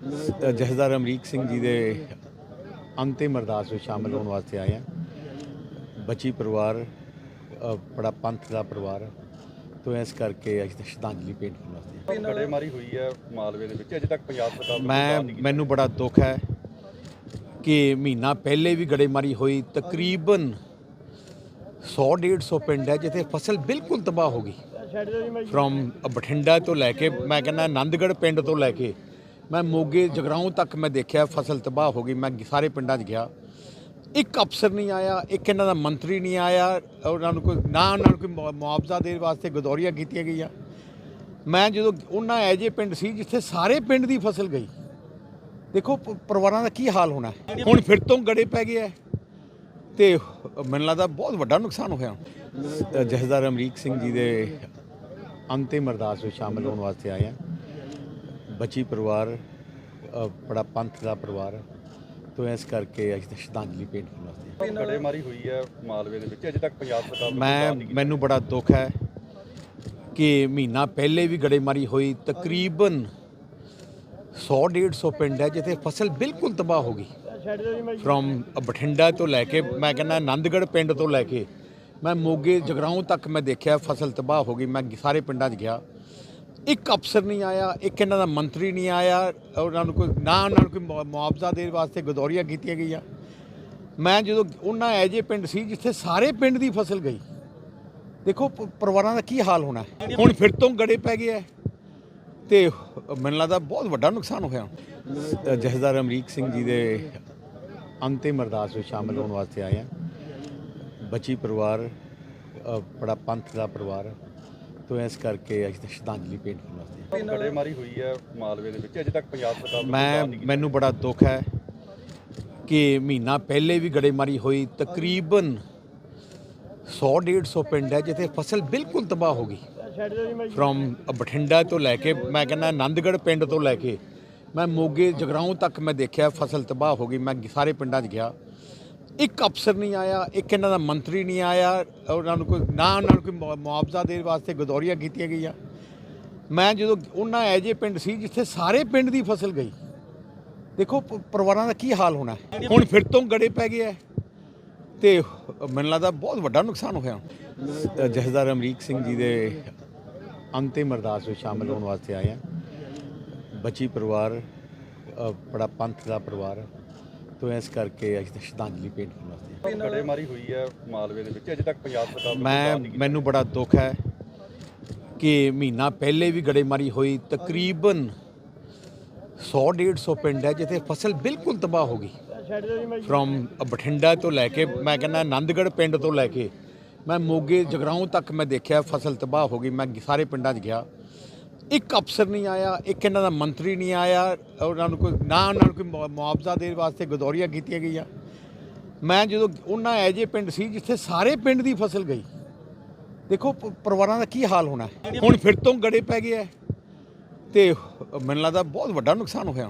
ਜਥੇਦਾਰ ਅਮਰੀਕ ਸਿੰਘ ਜੀ ਦੇ ਅੰਤਿਮ ਅਰਦਾਸ ਵਿੱਚ ਸ਼ਾਮਲ ਹੋਣ ਵਾਸਤੇ ਆਏ ਹਾਂ ਬੱਚੀ ਪਰਿਵਾਰ ਬੜਾ ਪੰਥ ਦਾ ਪਰਿਵਾਰ ਤੋਂ ਇਸ ਕਰਕੇ ਅੱਜ ਸ਼ਰਧਾਂਜਲੀ ਭੇਂਟ ਕਰਨ ਵਾਸਤੇ। ਗੜੇਮਾਰੀ ਹੋਈ ਹੈ ਮਾਲਵੇ ਦੇ ਵਿੱਚ ਅਜੇ ਤੱਕ ਪੰਜਾਬ ਸਰਕਾਰ ਮੈਂ ਮੈਨੂੰ ਬੜਾ ਦੁੱਖ ਹੈ ਕਿ ਮਹੀਨਾ ਪਹਿਲੇ ਵੀ ਗੜੇਮਾਰੀ ਹੋਈ ਤਕਰੀਬਨ 100 150 ਪਿੰਡ ਹੈ ਜਿੱਥੇ ਫਸਲ ਬਿਲਕੁਲ ਤਬਾਹ ਹੋ ਗਈ ਫਰੋਮ ਬਠਿੰਡਾ ਤੋਂ ਲੈ ਕੇ ਮੈਂ ਕਹਿੰਦਾ ਆਨੰਦਗੜ੍ਹ ਪਿੰਡ ਤੋਂ ਲੈ ਕੇ ਮੈਂ ਮੋਗੇ ਜਗਰਾਉਂ ਤੱਕ ਮੈਂ ਦੇਖਿਆ ਫਸਲ ਤਬਾਹ ਹੋ ਗਈ ਮੈਂ ਸਾਰੇ ਪਿੰਡਾਂ 'ਚ ਗਿਆ। ਇੱਕ ਅਫਸਰ ਨਹੀਂ ਆਇਆ ਇੱਕ ਇਹਨਾਂ ਦਾ ਮੰਤਰੀ ਨਹੀਂ ਆਇਆ ਉਹਨਾਂ ਨੂੰ ਕੋਈ ਨਾ ਉਹਨਾਂ ਨੂੰ ਕੋਈ ਮੁਆਵਜ਼ਾ ਦੇਣ ਵਾਸਤੇ ਗਦੌਰੀਆਂ ਕੀਤੀਆਂ ਗਈਆਂ। ਮੈਂ ਜਦੋਂ ਉਹਨਾਂ ਐਜੇ ਪਿੰਡ ਸੀ ਜਿੱਥੇ ਸਾਰੇ ਪਿੰਡ ਦੀ ਫਸਲ ਗਈ ਦੇਖੋ ਪ- ਪਰਿਵਾਰਾਂ ਦਾ ਕੀ ਹਾਲ ਹੋਣਾ ਹੈ। ਹੁਣ ਫਿਰ ਤੋਂ ਗੜੇ ਪੈ ਗਏ ਹੈ। ਤੇ ਮੈਨੂੰ ਲੱਗਦਾ ਬਹੁਤ ਵੱਡਾ ਨੁਕਸਾਨ ਹੋਇਆ। ਅ, ਜਥੇਦਾਰ ਅਮਰੀਕ ਸਿੰਘ ਜੀ ਦੇ ਅੰਤਿਮ ਅਰਦਾਸ ਵਿੱਚ ਸ਼ਾਮਲ ਹੋਣ ਵਾਸਤੇ ਆਏ ਹਾਂ। ਬੱਚੀ ਪਰਿਵਾਰ ਬੜਾ ਪੰਥ ਦਾ ਪਰਿਵਾਰ ਤੋਂ ਇਸ ਕਰਕੇ ਅੱਜ ਸ਼ਰਧਾਂਜਲੀ ਭੇਂਟ ਕਰਨ ਵਾਸਤੇ। ਗੜੇਮਾਰੀ ਹੋਈ ਹੈ ਮਾਲਵੇ ਦੇ ਵਿੱਚ? ਅਜੇ ਤੱਕ ਪੰਜਾਬ ਸਰਕਾਰ ਮੈਂ ਮੈਨੂੰ ਬੜਾ ਦੁੱਖ ਹੈ ਕਿ ਮਹੀਨਾ ਪਹਿਲੇ ਵੀ ਗੜੇਮਾਰੀ ਹੋਈ। ਤਕਰੀਬਨ 100 150 ਪਿੰਡ ਹੈ ਜਿੱਥੇ ਫਸਲ ਬਿਲਕੁਲ ਤਬਾਹ ਹੋ ਗਈ। ਫਰੋਮ ਬਠਿੰਡਾ ਤੋਂ ਲੈ ਕੇ ਮੈਂ ਕਹਿੰਦਾ ਆਨੰਦਗੜ੍ਹ ਪਿੰਡ ਤੋਂ ਲੈ ਕੇ ਮੈਂ ਮੋਗੇ ਜਗਰਾਉਂ ਤੱਕ ਮੈਂ ਦੇਖਿਆ ਫਸਲ ਤਬਾਹ ਹੋ ਗਈ। ਮੈਂ ਸਾਰੇ ਪਿੰਡਾਂ 'ਚ ਗਿਆ। ਇੱਕ ਅਫਸਰ ਨਹੀਂ ਆਇਆ ਇੱਕ ਇਹਨਾਂ ਦਾ ਮੰਤਰੀ ਨਹੀਂ ਆਇਆ ਉਹਨਾਂ ਨੂੰ ਕੋਈ ਨਾ ਉਹਨਾਂ ਨੂੰ ਕੋਈ ਮੁਆਵਜ਼ਾ ਦੇਣ ਵਾਸਤੇ ਗਦੌਰੀਆਂ ਕੀਤੀਆਂ ਗਈਆਂ। ਮੈਂ ਜਦੋਂ ਉਹਨਾਂ ਐਜੇ ਪਿੰਡ ਸੀ ਜਿੱਥੇ ਸਾਰੇ ਪਿੰਡ ਦੀ ਫਸਲ ਗਈ ਦੇਖੋ ਪਰਿਵਾਰਾਂ ਦਾ ਕੀ ਹਾਲ ਹੋਣਾ ਹੁਣ ਫਿਰ ਤੋਂ ਗੜੇ ਪੈ ਗਏ ਹੈ। ਤੇ ਮੈਨੂੰ ਲੱਗਦਾ ਬਹੁਤ ਵੱਡਾ ਨੁਕਸਾਨ ਹੋਇਆ। ਅ, ਜਥੇਦਾਰ ਅਮਰੀਕ ਸਿੰਘ ਜੀ ਦੇ ਅੰਤਿਮ ਅਰਦਾਸ ਵਿੱਚ ਸ਼ਾਮਲ ਹੋਣ ਵਾਸਤੇ ਆਏ ਹਾਂ। ਬੱਚੀ ਪਰਿਵਾਰ ਬੜਾ ਪੰਥ ਦਾ ਪਰਿਵਾਰ ਤੋਂ ਇਸ ਕਰਕੇ ਅੱਜ ਸ਼ਰਧਾਂਜਲੀ ਭੇਂਟ ਕਰਨ ਵਾਸਤੇ ਆਏ। ਗੜੇਮਾਰੀ ਹੋਈ ਹੈ ਮਾਲਵੇ ਦੇ ਵਿੱਚ ਅਜੇ ਤੱਕ ਪੰਜਾਬ ਸਰਕਾਰ ਮੈਂ ਮੈਨੂੰ ਬੜਾ ਦੁੱਖ ਹੈ ਕਿ ਮਹੀਨਾ ਪਹਿਲੇ ਵੀ ਗੜੇਮਾਰੀ ਹੋਈ ਤਕਰੀਬਨ 100 150 ਪਿੰਡ ਹੈ ਜਿੱਥੇ ਫਸਲ ਬਿਲਕੁਲ ਤਬਾਹ ਹੋ ਗਈ। ਫਰੋਮ ਬਠਿੰਡਾ ਤੋਂ ਲੈ ਕੇ ਮੈਂ ਕਹਿੰਦਾ ਆਨੰਦਗੜ੍ਹ ਪਿੰਡ ਤੋਂ ਲੈ ਕੇ ਮੈਂ ਮੋਗੇ ਜਗਰਾਉਂ ਤੱਕ ਮੈਂ ਦੇਖਿਆ ਫਸਲ ਤਬਾਹ ਹੋ ਗਈ ਮੈਂ ਸਾਰੇ ਪਿੰਡਾਂ 'ਚ ਗਿਆ। ਇੱਕ ਅਫਸਰ ਨਹੀਂ ਆਇਆ ਇੱਕ ਇਹਨਾਂ ਦਾ ਮੰਤਰੀ ਨਹੀਂ ਆਇਆ ਉਹਨਾਂ ਨੂੰ ਕੋਈ ਨਾ ਉਹਨਾਂ ਨੂੰ ਕੋਈ ਮੁਆਵਜ਼ਾ ਦੇਣ ਵਾਸਤੇ ਗਦੌਰੀਆਂ ਕੀਤੀਆਂ ਗਈਆਂ। ਮੈਂ ਜਦੋਂ ਉਹਨਾਂ ਐਜੇ ਪਿੰਡ ਸੀ ਜਿੱਥੇ ਸਾਰੇ ਪਿੰਡ ਦੀ ਫਸਲ ਗਈ ਦੇਖੋ ਪਰਿਵਾਰਾਂ ਦਾ ਕੀ ਹਾਲ ਹੋਣਾ ਹੁਣ ਫਿਰ ਤੋਂ ਗੜੇ ਪੈ ਗਏ ਹੈ। ਤੇ ਮੈਨੂੰ ਲੱਗਦਾ ਬਹੁਤ ਵੱਡਾ ਨੁਕਸਾਨ ਹੋਇਆ। ਅ, ਜਥੇਦਾਰ ਅਮਰੀਕ ਸਿੰਘ ਜੀ ਦੇ ਅੰਤਿਮ ਅਰਦਾਸ ਵਿੱਚ ਸ਼ਾਮਲ ਹੋਣ ਵਾਸਤੇ ਆਏ ਹਾਂ। ਬੱਚੀ ਪਰਿਵਾਰ ਬੜਾ ਪੰਥ ਦਾ ਪਰਿਵਾਰ ਤੋਂ ਇਸ ਕਰਕੇ ਅੱਜ ਸ਼ਰਧਾਂਜਲੀ ਭੇਂਟ ਕਰਨ ਵਾਸਤੇ। ਗੜੇਮਾਰੀ ਹੋਈ ਹੈ ਮਾਲਵੇ ਦੇ ਵਿੱਚ ਅਜੇ ਤੱਕ ਪੰਜਾਬ ਸਰਕਾਰ ਮੈਂ ਮੈਨੂੰ ਬੜਾ ਦੁੱਖ ਹੈ ਕਿ ਮਹੀਨਾ ਪਹਿਲੇ ਵੀ ਗੜੇਮਾਰੀ ਹੋਈ ਤਕਰੀਬਨ 100 150 ਪਿੰਡ ਹੈ ਜਿੱਥੇ ਫਸਲ ਬਿਲਕੁਲ ਤਬਾਹ ਹੋ ਗਈ। ਫਰੋਮ ਬਠਿੰਡਾ ਤੋਂ ਲੈ ਕੇ ਮੈਂ ਕਹਿੰਦਾ ਆਨੰਦਗੜ੍ਹ ਪਿੰਡ ਤੋਂ ਲੈ ਕੇ ਮੈਂ ਮੋਗੇ ਜਗਰਾਉਂ ਤੱਕ ਮੈਂ ਦੇਖਿਆ ਫਸਲ ਤਬਾਹ ਹੋ ਗਈ ਮੈਂ ਸਾਰੇ ਪਿੰਡਾਂ 'ਚ ਗਿਆ। ਇੱਕ ਅਫਸਰ ਨਹੀਂ ਆਇਆ, ਇੱਕ ਇਹਨਾਂ ਦਾ ਮੰਤਰੀ ਨਹੀਂ ਆਇਆ, ਉਹਨਾਂ ਨੂੰ ਕੋਈ ਨਾ ਉਹਨਾਂ ਨੂੰ ਕੋਈ ਮੁਆਵਜ਼ਾ ਦੇਣ ਵਾਸਤੇ ਗਦੌਰੀਆਂ ਕੀਤੀਆਂ ਗਈਆਂ। ਮੈਂ ਜਦੋਂ ਉਹਨਾਂ ਐਜੇ ਪਿੰਡ ਸੀ ਜਿੱਥੇ ਸਾਰੇ ਪਿੰਡ ਦੀ ਫਸਲ ਗਈ, ਦੇਖੋ ਪਰਿਵਾਰਾਂ ਦਾ ਕੀ ਹਾਲ ਹੋਣਾ। ਹੁਣ ਫਿਰ ਤੋਂ ਗੜੇ ਪੈ ਗਏ ਹੈ ਤੇ ਮੈਨੂੰ ਲੱਗਦਾ ਬਹੁਤ ਵੱਡਾ ਨੁਕਸਾਨ ਹੋਇਆ।